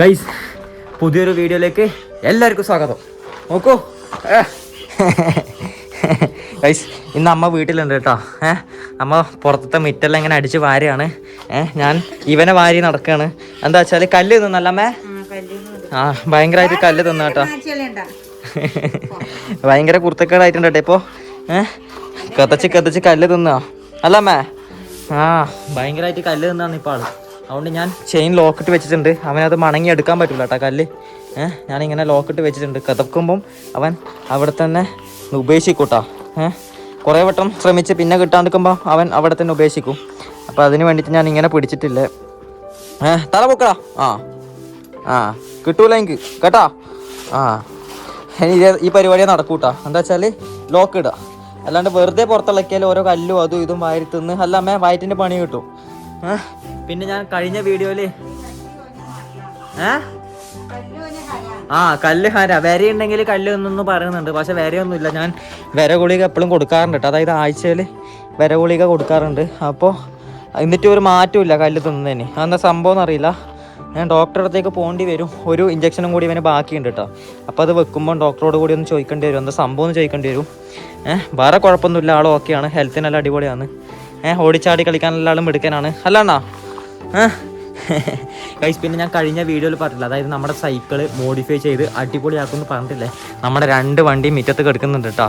Guys പുതിയൊരു വീഡിയോയിലേക്ക് എല്ലാവർക്കും സ്വാഗതം. നോക്കൂ. ഗൈസ് ഇന്ന് അമ്മ വീട്ടിലുണ്ട് കേട്ടോ. ഏഹ് അമ്മ പുറത്തത്തെ മിറ്റെല്ലാം ഇങ്ങനെ അടിച്ച് വാരിയാണ്. ഏഹ് ഞാൻ ഇവനെ വാരി നടക്കുകയാണ് എന്താ വെച്ചാൽ കല്ല് തിന്നല്ല അമ്മേ? ആ ഭയങ്കരമായിട്ട് കല്ല് തിന്ന കേട്ടോ. ഭയങ്കര കുർത്തക്കേടായിട്ടുണ്ട് കേട്ടോ ഇപ്പോൾ ഏഹ് കതച്ച് കതച്ച് കല്ല് തിന്നോ. അല്ല അമ്മേ? ആ ഭയങ്കരമായിട്ട് കല്ല് തിന്നാണ് ഇപ്പോൾ ആൾ. അതുകൊണ്ട് ഞാൻ ചെയിൻ ലോക്കിട്ട് വെച്ചിട്ടുണ്ട്. അവനത് മണങ്ങി എടുക്കാൻ പറ്റില്ല കേട്ടോ കല്ല്. ഏഹ് ഞാനിങ്ങനെ ലോക്കിട്ട് വെച്ചിട്ടുണ്ട്. കതക്കുമ്പം അവൻ അവിടെ തന്നെ ഉപേക്ഷിക്കൂട്ടാ. ഏഹ് കുറേ വട്ടം ശ്രമിച്ച് പിന്നെ കിട്ടാൻ നിൽക്കുമ്പോൾ അവൻ അവിടെ തന്നെ ഉപേക്ഷിക്കും. അപ്പോൾ അതിന് വേണ്ടിയിട്ട് ഞാൻ ഇങ്ങനെ പിടിച്ചിട്ടില്ല. ഏഹ് തല പൊക്കടാ. ആ ആ കിട്ടൂല എനിക്ക്. കേട്ടാ? ആ ഇനി ഈ പരിപാടിയെ നടക്കൂട്ടാ. എന്താ വെച്ചാൽ ലോക്ക് ഇടുക അല്ലാണ്ട് വെറുതെ പുറത്തിളക്കിയാൽ ഓരോ കല്ലും അതും ഇതും വാരി തിന്ന്. അല്ല അമ്മേ വയറ്റിന്റെ പണി കിട്ടും. ഏ? പിന്നെ ഞാൻ കഴിഞ്ഞ വീഡിയോയിൽ ആ കല്ല് ഹര. വരയുണ്ടെങ്കിൽ കല്ല് എന്നൊന്നും പറയുന്നുണ്ട്. പക്ഷെ വരയൊന്നുമില്ല. ഞാൻ വര ഗുളിക എപ്പോഴും കൊടുക്കാറുണ്ട് കേട്ടോ. അതായത് ആഴ്ചയിൽ വര ഗുളിക കൊടുക്കാറുണ്ട്. അപ്പോൾ എന്നിട്ട് ഒരു മാറ്റമില്ല കല്ല് തിന്നതിന് അതെന്താ സംഭവം അറിയില്ല ഞാൻ ഡോക്ടറുടെ അടുത്തേക്ക് പോകേണ്ടി വരും. ഒരു ഇഞ്ചക്ഷനും കൂടി ഇവന് ബാക്കിയുണ്ട് കേട്ടോ. അപ്പോൾ അത് വെക്കുമ്പോൾ ഡോക്ടറോട് കൂടി ഒന്ന് ചോദിക്കേണ്ടി വരും. എന്താ സംഭവം എന്ന് ചോദിക്കേണ്ടി വരും. ഏഹ് വേറെ കുഴപ്പമൊന്നുമില്ല. ആൾ ഓക്കെയാണ് ഹെൽത്തിനെല്ലാം അടിപൊളിയാണ്. ഏഹ് ഓടിച്ചാടി കളിക്കാനുള്ള ആളും എടുക്കാനാണ് അല്ലാണ്ടാ ഗൈസ് പിന്നെ ഞാൻ കഴിഞ്ഞ വീഡിയോയിൽ പറഞ്ഞില്ല അതായത് നമ്മുടെ സൈക്കിൾ മോഡിഫൈ ചെയ്ത് അടിപൊളിയാക്കുമെന്ന് പറഞ്ഞിട്ടില്ലേ? നമ്മുടെ രണ്ട് വണ്ടി മുറ്റത്ത് കിടക്കുന്നുണ്ട് കേട്ടോ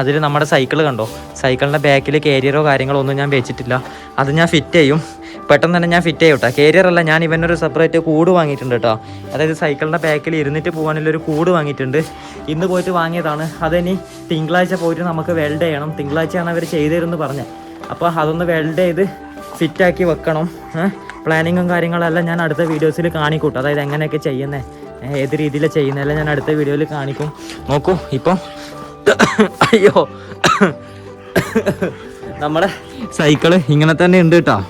അതിൽ നമ്മുടെ സൈക്കിൾ കണ്ടോ? സൈക്കിളിന്റെ ബാക്കിൽ കാരിയറോ കാര്യങ്ങളോ ഒന്നും ഞാൻ വെച്ചിട്ടില്ല. അത് ഞാൻ ഫിറ്റ് ചെയ്യും. പെട്ടെന്ന് തന്നെ ഞാൻ ഫിറ്റ് ചെയ്യും കേട്ടോ കാരിയർ അല്ല ഞാൻ ഇവനൊരു സെപ്പറേറ്റ് കൂട് വാങ്ങിയിട്ടുണ്ട് കേട്ടോ അതായത് സൈക്കിളിന്റെ ബാക്കിൽ ഇരുന്നിട്ട് പോകാനുള്ളൊരു കൂട് വാങ്ങിയിട്ടുണ്ട്. ഇന്ന് പോയിട്ട് വാങ്ങിയതാണ്. അതിനി തിങ്കളാഴ്ച പോയിട്ട് നമുക്ക് വെൽഡ് ചെയ്യണം. തിങ്കളാഴ്ചയാണ് അവർ ചെയ്തു പറഞ്ഞത് അപ്പോൾ അതൊന്ന് വെൽഡ് ചെയ്ത് ഫിറ്റാക്കി വെക്കണം. പ്ലാനിങ്ങും കാര്യങ്ങളെല്ലാം ഞാൻ അടുത്ത വീഡിയോസിൽ കാണിക്കൂട്ടോ. അതായത് എങ്ങനെയൊക്കെ ചെയ്യുന്നേ. ഏത് രീതിയിൽ ചെയ്യുന്നതെല്ലാം ഞാൻ അടുത്ത വീഡിയോയിൽ കാണിക്കും. നോക്കൂ ഇപ്പം അയ്യോ. നമ്മുടെ സൈക്കിൾ ഇങ്ങനെ തന്നെ ഉണ്ട് കേട്ടോ.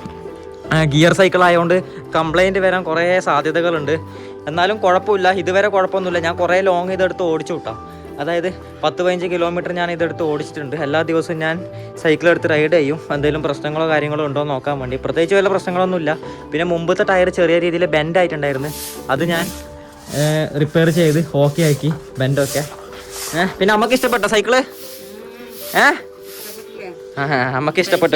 ഗിയർ സൈക്കിൾ ആയതുകൊണ്ട് കംപ്ലൈന്റ് വരാൻ കുറേ സാധ്യതകളുണ്ട്. എന്നാലും കുഴപ്പമില്ല. ഇതുവരെ കുഴപ്പമൊന്നുമില്ല. ഞാൻ കുറേ ലോങ് ഇതെടുത്ത് ഓടിച്ചു വിട്ടാ അതായത് പത്ത് പതിനഞ്ച് കിലോമീറ്റർ ഞാൻ ഇതെടുത്ത് ഓടിച്ചിട്ടുണ്ട്. എല്ലാ ദിവസവും ഞാൻ സൈക്കിൾ എടുത്ത് റൈഡ് ചെയ്യും. എന്തെങ്കിലും പ്രശ്നങ്ങളോ കാര്യങ്ങളോ ഉണ്ടോ നോക്കാൻ വേണ്ടി. പ്രത്യേകിച്ച് വല്ല പ്രശ്നങ്ങളൊന്നുമില്ല. പിന്നെ മുമ്പത്തെ ടയർ ചെറിയ രീതിയിൽ ബെൻഡ് ആയിട്ടുണ്ടായിരുന്നു. അത് ഞാൻ റിപ്പയർ ചെയ്ത് ഓക്കെ ആക്കി. ബെൻഡൊക്കെ ഏഹ് പിന്നെ നമുക്ക് ഇഷ്ടപ്പെട്ട സൈക്കിൾ ഏഹ് നമുക്ക് ഇഷ്ടപ്പെട്ട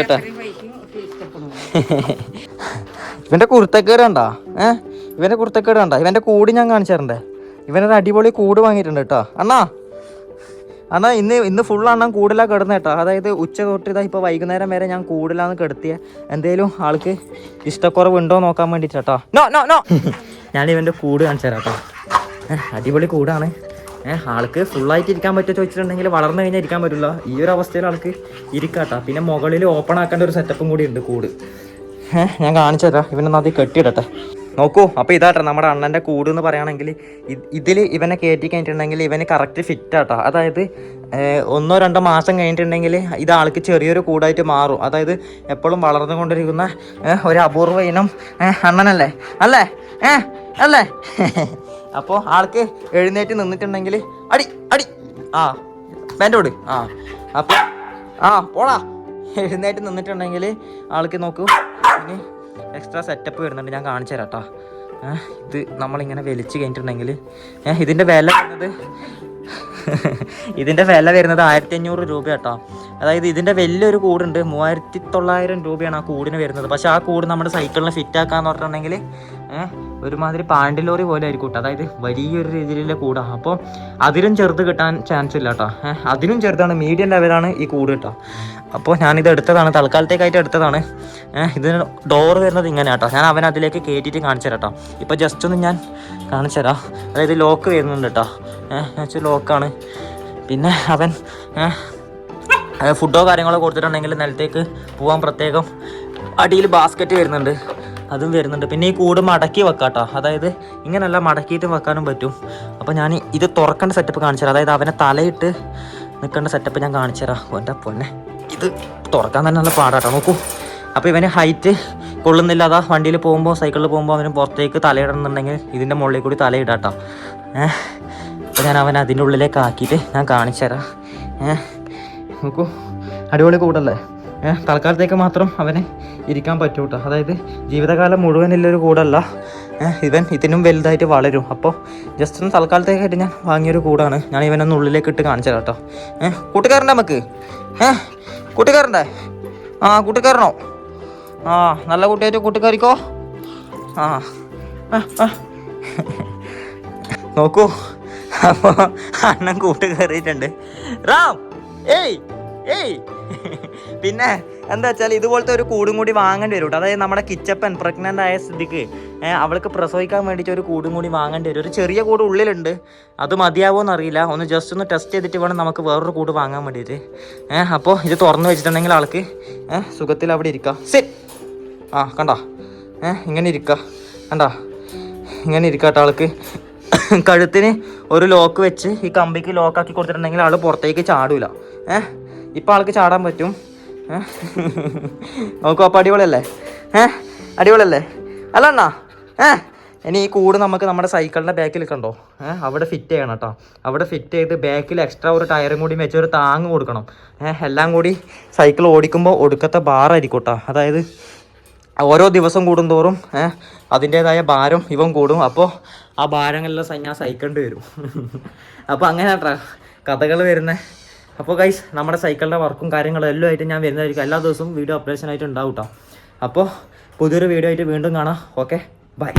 ഇവന്റെ കുർത്തക്കേട് കണ്ടാ? ഏ? ഇവന്റെ കുർത്തക്കേട് കണ്ടാ? ഇവന്റെ കൂടി ഞാൻ കാണിച്ചു തരണ്ടേ ഇവനൊരു അടിപൊളി കൂട് വാങ്ങിയിട്ടുണ്ട് കേട്ടോ. അണ്ണാ അണ്ണാ ഇന്ന് ഇന്ന് ഫുൾ ഞാൻ കൂടുതലാണ് കിടന്നത് കേട്ടോ അതായത് ഉച്ച തൊട്ട് ഇതാ ഇപ്പോൾ വൈകുന്നേരം വരെ ഞാൻ കൂടുതലാണ് കിടത്തിയ. എന്തേലും ആൾക്ക് ഇഷ്ടക്കുറവ് ഉണ്ടോ നോക്കാൻ വേണ്ടിയിട്ട് കേട്ടോ നോ നോ നോ. ഞാൻ ഇവന്റെ കൂട് കാണിച്ചു തരാം കേട്ടോ അടിപൊളി കൂടാണ്. ഏഹ് ആൾക്ക് ഫുള്ളായിട്ട് ഇരിക്കാൻ പറ്റുമോ ചോദിച്ചിട്ടുണ്ടെങ്കിൽ വളർന്നു കഴിഞ്ഞാൽ ഇരിക്കാൻ പറ്റില്ല ഈ ഒരു അവസ്ഥയിൽ ആൾക്ക് ഇരിക്കാട്ടോ പിന്നെ മുകളിൽ ഓപ്പൺ ആക്കേണ്ട ഒരു സെറ്റപ്പും കൂടി ഉണ്ട് കൂട്. ഏഹ് ഞാൻ കാണിച്ചു തരാം ഇവനൊന്നാദ്യം അത് കെട്ടിയിടട്ടെ. നോക്കൂ അപ്പോൾ ഇതാട്ടോ നമ്മുടെ അണ്ണന്റെ കൂട് എന്ന് പറയുകയാണെങ്കിൽ ഇതിൽ ഇവനെ കയറ്റി കഴിഞ്ഞിട്ടുണ്ടെങ്കിൽ ഇവന് കറക്റ്റ് ഫിറ്റ് ആട്ടോ. അതായത് ഒന്നോ രണ്ടോ മാസം കഴിഞ്ഞിട്ടുണ്ടെങ്കിൽ ഇത് ആൾക്ക് ചെറിയൊരു കൂടായിട്ട് മാറും. അതായത് എപ്പോഴും വളർന്നുകൊണ്ടിരിക്കുന്ന ഒരു അപൂർവ ഇനം അണ്ണനല്ലേ? അല്ലേ? ഏ അല്ലേ? അപ്പോൾ ആൾക്ക് എഴുന്നേറ്റ് നിന്നിട്ടുണ്ടെങ്കിൽ അടി അടി ആ വേണ്ടോട് ആ അപ്പോൾ ആ പോടാ. എഴുന്നേറ്റ് നിന്നിട്ടുണ്ടെങ്കിൽ ആൾക്ക് നോക്കൂ ഇനി എക്സ്ട്രാ സെറ്റപ്പ് വരുന്നുണ്ട് ഞാൻ കാണിച്ചു തരാം കേട്ടോ ഇത് നമ്മളിങ്ങനെ വലിച്ചു കഴിഞ്ഞിട്ടുണ്ടെങ്കിൽ. ഇതിന്റെ വില വരുന്നത് ഇതിന്റെ വില വരുന്നത് ആയിരത്തി അഞ്ഞൂറ് രൂപ കേട്ടോ അതായത് ഇതിന്റെ വലിയൊരു കൂടുണ്ട് മൂവായിരത്തി തൊള്ളായിരം രൂപയാണ് ആ കൂടിന് വരുന്നത്. പക്ഷേ ആ കൂട് നമ്മുടെ സൈക്കിളിന് ഫിറ്റ് ആക്കാന്ന് പറഞ്ഞിട്ടുണ്ടെങ്കിൽ ഒരുമാതിരി പാണ്ടിലോറി പോലെ ആയിരിക്കും കേട്ടോ അതായത് വലിയൊരു രീതിയിലുള്ള കൂടാണ് അപ്പോൾ അതിലും ചെറുത് കിട്ടാൻ ചാൻസ് ഇല്ല കേട്ടോ അതിനും ചെറുതാണ് മീഡിയം ലെവലാണ് ഈ കൂട് കേട്ടോ അപ്പോൾ ഞാനിത് എടുത്തതാണ് തൽക്കാലത്തേക്കായിട്ട് എടുത്തതാണ്. ഇതിന് ഡോറ് വരുന്നത് ഇങ്ങനെ കേട്ടോ ഞാൻ അവൻ അതിലേക്ക് കയറ്റിയിട്ട് കാണിച്ചു തരാം കേട്ടോ ഇപ്പോൾ ജസ്റ്റ് ഒന്ന് ഞാൻ കാണിച്ചു തരാം. അതായത് ലോക്ക് വരുന്നുണ്ട് കേട്ടോ ഏഹ് ലോക്കാണ് പിന്നെ അവൻ ഫുഡോ കാര്യങ്ങളോ കൊടുത്തിട്ടുണ്ടെങ്കിൽ നിലത്തേക്ക് പോകാൻ പ്രത്യേകം അടിയിൽ ബാസ്ക്കറ്റ് വരുന്നുണ്ട്. അതും വരുന്നുണ്ട്. പിന്നെ ഈ കൂട് മടക്കി വെക്കാട്ടോ. അതായത് ഇങ്ങനെയല്ല മടക്കിയിട്ട് വെക്കാനും പറ്റും. അപ്പോൾ ഞാൻ ഇത് തുറക്കേണ്ട സെറ്റപ്പ് കാണിച്ചു തരാം. അതായത് അവനെ തലയിട്ട് നിൽക്കേണ്ട സെറ്റപ്പ് ഞാൻ കാണിച്ചു തരാം. എന്റെ പൊന്നെ. ഇത് തുറക്കാൻ തന്നെ നല്ല പാടാട്ടോ. നോക്കൂ. അപ്പോൾ ഇവന് ഹൈറ്റ് കൊള്ളുന്നില്ല. അതാ വണ്ടിയിൽ പോകുമ്പോൾ സൈക്കിളിൽ പോകുമ്പോൾ അവന് പുറത്തേക്ക് തലയിടണമെന്നുണ്ടെങ്കിൽ ഇതിന്റെ മുകളിൽ കൂടി തലയിടാട്ടോ. അപ്പോൾ ഞാൻ അവൻ അതിന്റെ ഉള്ളിലേക്ക് ആക്കിയിട്ട് ഞാൻ കാണിച്ചു തരാം. ഏഹ് നോക്കൂ. അടിപൊളി കൂടല്ലേ? തൽക്കാലത്തേക്ക് മാത്രം അവനെ ഇരിക്കാൻ പറ്റൂ കേട്ടോ അതായത് ജീവിതകാലം മുഴുവനുള്ളൊരു കൂടല്ല. ഇവൻ ഇതിനും വലുതായിട്ട് വളരും. അപ്പോൾ ജസ്റ്റ് ഒന്ന് തൽക്കാലത്തേക്കായിട്ട് ഞാൻ വാങ്ങിയൊരു കൂടാണ്. ഞാൻ ഇവനൊന്ന് ഉള്ളിലേക്ക് ഇട്ട് കാണിച്ചു കേട്ടോ ഏഹ് കൂട്ടുകാരന്റെ നമുക്ക് ഏഹ് കൂട്ടുകാരന്റെ? ആ കൂട്ടുകാരനോ? ആ നല്ല കുട്ടിയായിട്ട് കൂട്ടുകാരിക്കോ? ആ. നോക്കൂ. അപ്പോൾ അണ്ണൻ കൂട്ട് കയറിയിട്ടുണ്ട് റാം ഏയ് ഏയ്. പിന്നെ എന്താ വെച്ചാൽ ഇതുപോലത്തെ ഒരു കൂടും കൂടി വാങ്ങേണ്ടി വരും അതായത് നമ്മുടെ കിച്ചപ്പൻ പ്രഗ്നന്റ് ആയ സ്ഥിതിക്ക് അവൾക്ക് പ്രസവിക്കാൻ വേണ്ടിയിട്ട് ഒരു കൂടും കൂടി വാങ്ങേണ്ടി വരും. ഒരു ചെറിയ കൂട് ഉള്ളിലുണ്ട്. അത് മതിയാവോന്ന് അറിയില്ല ഒന്ന് ജസ്റ്റ് ഒന്ന് ടെസ്റ്റ് ചെയ്തിട്ട് വേണം നമുക്ക് വേറൊരു കൂട് വാങ്ങാൻ വേണ്ടിയിട്ട്. അപ്പോൾ ഇത് തുറന്ന് വെച്ചിട്ടുണ്ടെങ്കിൽ ആൾക്ക് സുഖത്തിൽ അവിടെ ഇരിക്കാം. സെ ആ കണ്ടാ? ഇങ്ങനെ ഇരിക്കാം. കണ്ടാ? ഇങ്ങനെ ഇരിക്കാട്ട ആൾക്ക്. കഴുത്തിന് ഒരു ലോക്ക് വെച്ച് ഈ കമ്പിക്ക് ലോക്കാക്കി കൊടുത്തിട്ടുണ്ടെങ്കിൽ ആൾ പുറത്തേക്ക് ചാടൂല. ഏഹ് ഇപ്പം ആൾക്ക് ചാടാൻ പറ്റും. നോക്കൂ അപ്പം അടിപൊളിയല്ലേ? ഏഹ് അടിപൊളിയല്ലേ? അല്ല അണ്ണാ ഏഹ് ഇനി ഈ കൂട് നമുക്ക് നമ്മുടെ സൈക്കിളിന്റെ ബാക്കിൽ കണ്ടോ? ഏഹ് അവിടെ ഫിറ്റ് ചെയ്യണം കേട്ടോ അവിടെ ഫിറ്റ് ചെയ്ത് ബാക്കിൽ എക്സ്ട്രാ ഒരു ടയറും കൂടി വെച്ച് ഒരു താങ് കൊടുക്കണം. ഏഹ് എല്ലാം കൂടി സൈക്കിൾ ഓടിക്കുമ്പോൾ ഒടുക്കത്തെ ബാറായിരിക്കും കേട്ടോ അതായത് ഓരോ ദിവസം കൂടുന്തോറും ഏഹ് അതിന്റേതായ ഭാരം ഇവൻ കൂടും. അപ്പോൾ ആ ഭാരങ്ങളെല്ലാം ഞാൻ സഹിക്കേണ്ടി വരും. അപ്പോൾ അങ്ങനെ കേട്ടോ കഥകൾ വരുന്നത് അപ്പോൾ ഗൈസ് നമ്മുടെ സൈക്കിളിന്റെ വർക്കും കാര്യങ്ങളും എല്ലാം ആയിട്ട് ഞാൻ വരുന്നതായിരിക്കും. എല്ലാ ദിവസവും വീഡിയോ അപ്ഡേഷൻ ആയിട്ട് ഉണ്ടാവും കേട്ടോ അപ്പോൾ പുതിയൊരു വീഡിയോ ആയിട്ട് വീണ്ടും കാണാം. Okay bye